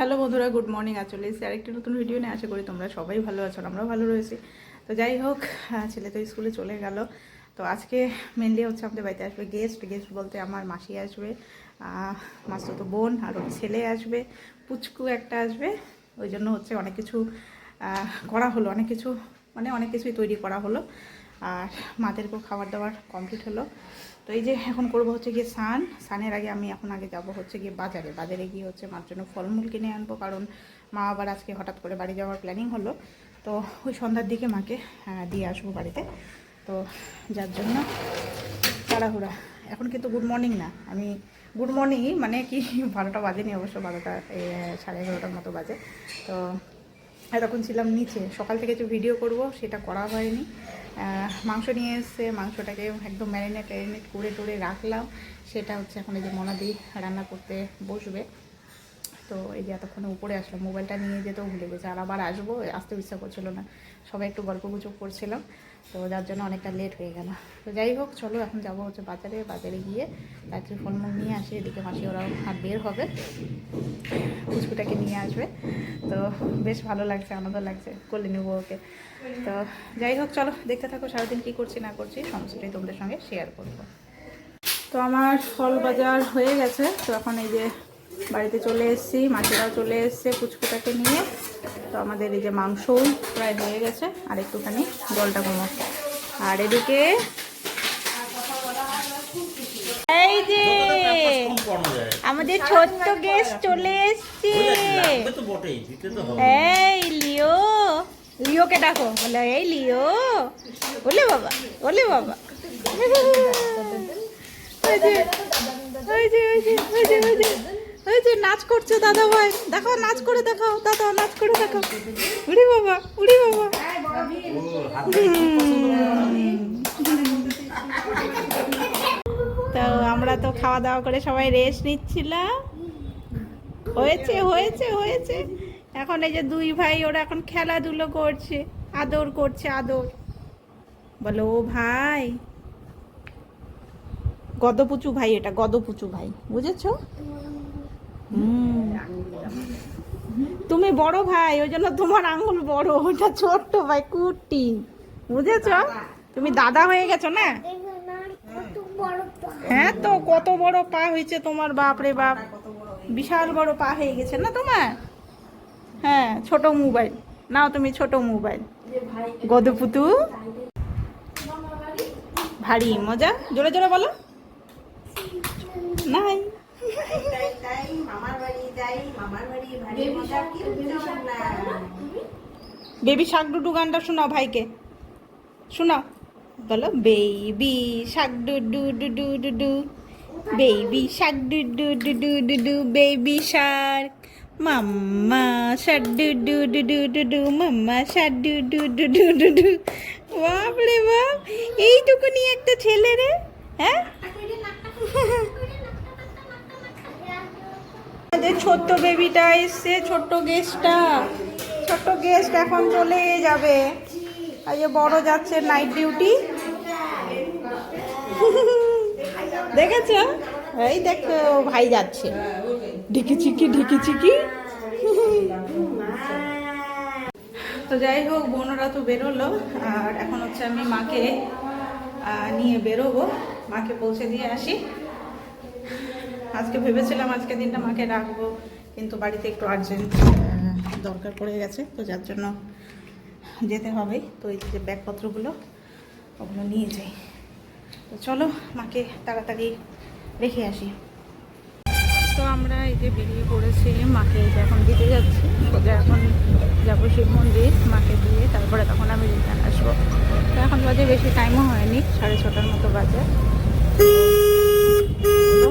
Hello বন্ধুরা, good morning. চলে এসেছি আরেকটি নতুন ভিডিও নিয়ে। আশা করি তোমরা সবাই ভালো আছো আর আমরাও ভালো রয়েছি। তো যাই হোক ছেলে তো স্কুলে চলে গেল। তো আজকে মেনলি হচ্ছে আমাদের বাড়িতে আসবে গেস্ট গেস্ট বলতে আমার মাসি আসবে মাসতো বোন আর ওর ছেলে আসবে, পুচকু একটা আসবে। ওই জন্য হচ্ছে অনেক কিছু করা হলো। অনেক কিছু মানে অনেক কিছুই তৈরি করা হলো। আর মাদেরকেও খাবার দাবার কমপ্লিট হলো। তো এই যে এখন করব হচ্ছে গিয়ে সান সানের আগে আমি এখন আগে যাব হচ্ছে গিয়ে বাজারে। বাজারে গিয়ে হচ্ছে মার জন্য ফলমূল কিনে আনব কারণ মা আবার আজকে হঠাৎ করে বাড়ি যাওয়ার প্ল্যানিং হলো। তো ওই সন্ধ্যার দিকে মাকে দিয়ে আসব বাড়িতে। তো যার জন্য তাড়াহুড়া। এখন কিন্তু গুড মর্নিং না। আমি গুড মর্নিংই মানে কি, বারোটা বাজেনি অবশ্য, বারোটা সাড়ে এগারোটার মতো বাজে। তো এতক্ষণ ছিলাম নিচে। সকাল থেকে যে ভিডিও করব, সেটা করা হয়নি। মাংস নিয়ে এসে মাংসটাকে একদম ম্যারিনেট ট্যারিনেট করে টরে রাখলাম। সেটা হচ্ছে এখন এই যে মনাদি রান্না করতে বসবে। তো এই যে এতক্ষণে উপরে আসলাম মোবাইলটা নিয়ে যেতেও ভুলে গেছে। আর আবার আসব, আসতেও ইচ্ছা করছিল না। সবাই একটু গল্প গুজব করছিলাম। তো যার জন্য অনেকটা লেট হয়ে গেল। তো যাই হোক, চলো এখন যাব হচ্ছে বাজারে। বাজারে গিয়ে তাড়াতাড়ি ফলমূল নিয়ে আসি, এদিকে মাসি ওরাও আর বের হবে। পুচকুটাকে নিয়ে আসবে। তো বেশ ভালো লাগছে, আনন্দ লাগছে, কোলে নেব ওকে। তো যাই হোক, চলো দেখতে থাকো সারাদিন কী করছি, না করছি, সমস্তটাই তোমাদের সঙ্গে শেয়ার করব। তো আমার ফল বাজার হয়ে গেছে। তো এখন এই যে বাড়িতে চলে এসেছি, মাছেরাও চলে এসছে পুচকুটাকে নিয়ে। তো আমাদের এই যে মাংসও প্রায় হয়ে গেছে, আর একটুখানি জলটা কমো আর এদিকে এই যে আমাদের ছোট্ট গেস্ট চলে এসছে। এই লিও, লিওকে ডাকো। বলে, এই লিও, বলে বাবা বলে বাবা। ওই যে ওই যে ওই যে ওই যে। ওই যে নাচ করছে দাদা ভাই। দেখাও, নাচ করে দেখাও, দাদা, নাচ করে দেখাও। উড়ি বাবা উড়ি বাবা। তো আমরা তো খাওয়া দাওয়া করে সবাই রেস্ট নিচ্ছিলাম। হয়েছে হয়েছে হয়েছে। এখন এই যে দুই ভাই, ওরা এখন খেলাধুলো করছে, আদর করছে, আদর। বলো, ও ভাই। গদপুচু ভাই এটা, গদপুচু ভাই, বুঝেছ। তুমি বড় ভাই, ওই জন্য তোমার আঙ্গুল বড়, ওটা ছোট্ট ভাই কুটি বুঝেছ? তুমি দাদা হয়ে গেছো না? হ্যাঁ তো, কত বড় পা হয়েছে তোমার বাপ রে বাপ। বিশাল বড় পা হয়ে গেছে না তোমার? হ্যাঁ ছোট মোবাইল। নাও তুমি ছোট মোবাইল। গদপুতু। ভারী, মজা? জোরে জোরে বলো। নাই। বেবি শাক ডুডু গানটা শোনাও ভাইকে। শোনাও। বলো, baby shark doo doo ডুডু ডুডু baby shark doo doo ডুডু ডুডু baby Shark মাম্মা শাক ডুডু ডুডু ডুডু মাম্মা শাক ডুডু ডুডু ডুডু বাপ রে বাপ, এইটুকুনি একটা ছেলে রে হ্যাঁ? আমাদের ছোট্ট বেবিটা এসছে, ছোট্ট গেস্টটা ছোট্ট গেস্ট এখন চলে যাবে। আর যে বড় যাচ্ছে নাইট ডিউটি দেখেছ? এই দেখো, ভাই যাচ্ছে। ঢিকি চিকি ঢিকি চিকি তো যাই হোক, বোনরা তো বেরোলো, আর এখন হচ্ছে আমি মাকে নিয়ে বেরোবো। মাকে পৌঁছে দিয়ে আসি। আজকে ভেবেছিলাম আজকে দিনটা মাকে রাখব, কিন্তু বাড়িতে একটু আর্জেন্ট দরকার পড়ে গেছে, তো যার জন্য যেতে হবে। তো এই যে ব্যাগপত্রগুলো, ওগুলো নিয়ে যাই। তো চলো মাকে তাড়াতাড়ি রেখে আসি। তো আমরা এই যে বেরিয়ে পড়েছি, মাকে যে এখন দিতে যাচ্ছি। সোজা এখন যাব শিব মন্দির, মাকে দিয়ে তারপরে তখন আমি রিটার্ন আসব। তো এখন বাজে বেশি টাইমও হয়নি, সাড়ে ছটার মতো বাজে চলো,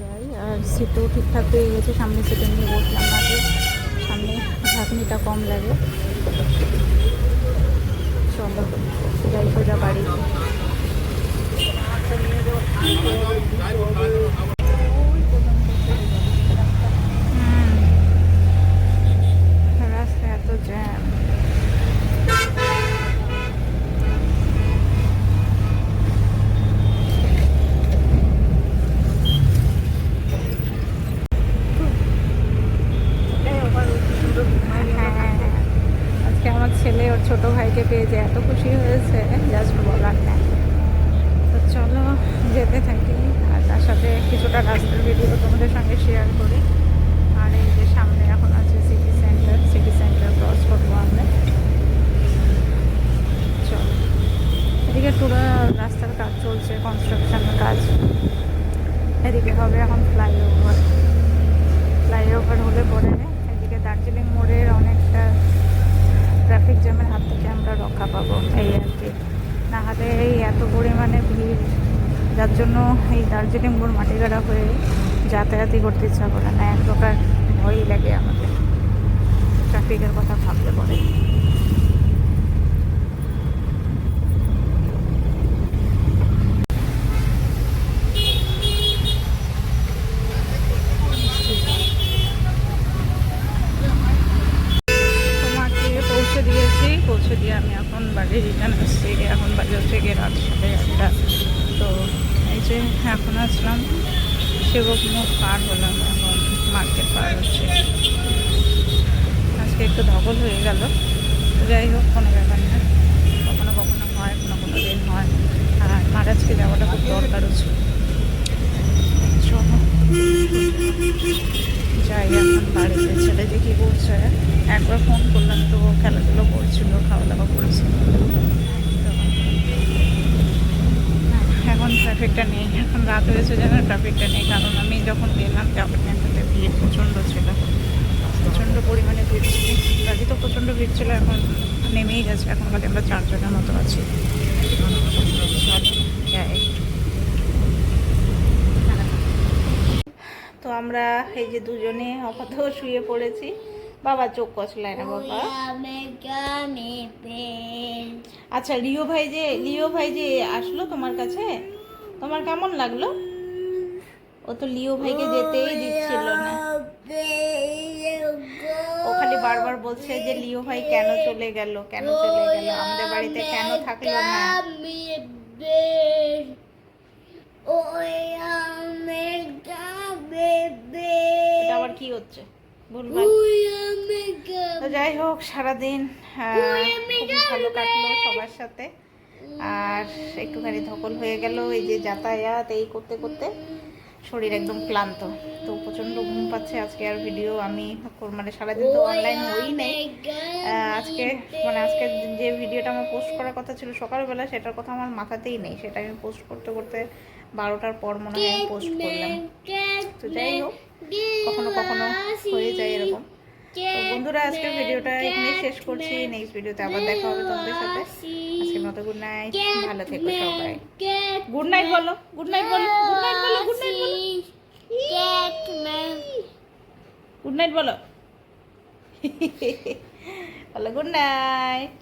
যাই আর সিটও ঠিকঠাক হয়ে গেছে, সামনে সেটা নিয়ে বসলাম আগে। সামনে ঝাঁকনিটা কম লাগে। চলো, যাই সোজা বাড়ি হুম। রাস্তায় এত জ্যাম ভাইকে পেয়ে যে এত খুশি হয়েছে জাস্ট বলার নেই। তো চলো, যেতে থাকি। আর তার সাথে কিছুটা রাস্তার ভিডিও তোমাদের সঙ্গে শেয়ার করি। আর এই যে সামনে এখন আছে city center city center cross করব আমরা। চলো। এদিকে পুরো রাস্তার কাজ চলছে কনস্ট্রাকশনের কাজ। এদিকে হবে এখন ফ্লাইওভার ফ্লাইওভার হলে পরে এদিকে দার্জিলিং মোড়ের অনেকটা ট্রাফিক জ্যামের হাত থেকে আমরা রক্ষা পাবো এই আর কি না হলে এই এত পরিমাণে ভিড় যার জন্য এই দার্জিলিং মোড় মাটিগাড়া হয়ে যাতায়াতই করতে ইচ্ছা করে না। এক প্রকার ভয়ই লাগে আমাদের ট্রাফিকের কথা ভাবলে পরে। পৌঁছে দিয়ে আমি এখন বাড়ি রিটার্ন আসছি। এখন বাজে হচ্ছে গিয়ে রাত সাড়ে আটটা। তো যে এখন আসলাম সেবক মুখ পার হলাম এখন মার্কেট পার হচ্ছে। আজকে একটু ধকল হয়ে গেল। যাই হোক, কোনো ব্যাপার না। কখনো কখনো হয়, কোনো কোনো দিন হয়। আর মহারাজকে যাওয়াটা খুব দরকার হচ্ছে। যাই, এখন বাড়িতে ছেলে যে কী করছে একবার ফোন করলাম তো খেলাধুলো করছিল, খাওয়া দাওয়া করেছিল তো এখন ট্রাফিকটা নেই এখন রাত হয়েছে যেন ট্রাফিকটা নেই। কারণ আমি যখন গেলাম ট্রাফিক চাপাটাতে ভিড় প্রচণ্ড ছিল। প্রচণ্ড পরিমাণে ভিড় ছিল। আগে তো প্রচণ্ড ভিড় ছিল এখন নেমেই গেছে। এখন খালি আমরা চারজনের মতো আছি। তো আমরা এই যে দুজনে অপাত শুয়ে পড়েছি। বাবা চোখ কষলায় না বাবা। আচ্ছা লিও ভাই যে লিও ভাই যে আসলো তোমার কাছে? তোমার কেমন লাগল? ও তো লিও ভাইকে যেতেই দিচ্ছিল না। ও খালি বারবার বলছে যে লিও ভাই কেন চলে গেল, কেন চলে গেল? আমাদের বাড়িতে কেন থাকল না? আবার কি হচ্ছে? তো যাই হোক, সারাদিন ভালো কাটলো সবার সাথে। আর একটুখানি ধকল হয়ে গেল এই যে যাতায়াত এই করতে করতে শরীর একদম ক্লান্ত। তো প্রচণ্ড ঘুম পাচ্ছে আজকে আর ভিডিও আমি মানে সারাদিন তো অনলাইন হই নেই। আহ, আজকে মানে আজকে যে ভিডিওটা আমার পোস্ট করার কথা ছিল সকালবেলা সেটার কথা আমার মাথাতেই নেই। সেটা আমি পোস্ট করতে করতে বারোটার পর মনে হয় পোস্ট করলাম। তো যাই হোক কখনো কখনো হয়ে যায় এরকম। বন্ধুরা আজকের ভিডিওটা এখানে শেষ করছি। নেক্সট ভিডিওতে আবার দেখা হবে তোমাদের সাথে। আজকের মতো গুড নাইট ভালো থেকো সবাই। গুড নাইট বলো। গুড নাইট বলো। গুড নাইট বলো। গুড নাইট বলো। গুড নাইট বলো। বলো গুড নাইট